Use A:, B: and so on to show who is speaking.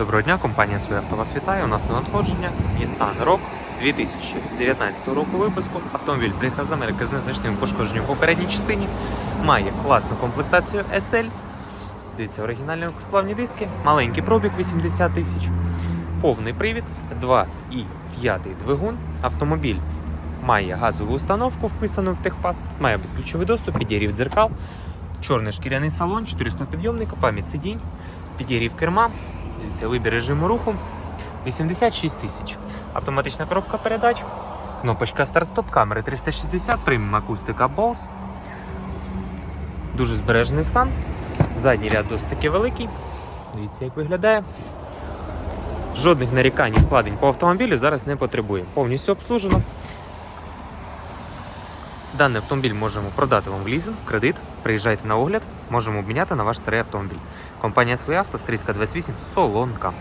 A: Доброго дня, компанія «Своє авто» вас вітає. У нас на надходження Nissan Rogue 2019 року випуску. Автомобіль приїхав з Америки з незначним пошкодженням в попередній частині. Має класну комплектацію SL. Дивіться, оригінальні легкосплавні диски, маленький пробіг 80 тисяч, повний привід, 2,5 двигун. Автомобіль має газову установку, вписану в техпаспорт, має безключовий доступ, підігрів дзеркал, чорний шкіряний салон, 400 підйомника, пам'ять сидінь, підігрів керма. Дивіться, вибір режиму руху 86 тисяч. Автоматична коробка передач, кнопочка старт-стоп, камери 360, преміум акустика Bose. Дуже збережений стан. Задній ряд досить таки великий. Дивіться, як виглядає. Жодних нарікань і вкладень по автомобілю зараз не потребує. Повністю обслужено. Даний автомобіль можемо продати вам в лізинг, кредит. Приїжджайте на огляд, можемо обміняти на ваш старий автомобіль. Компанія «Своє авто, Стрийська 28, Солонка.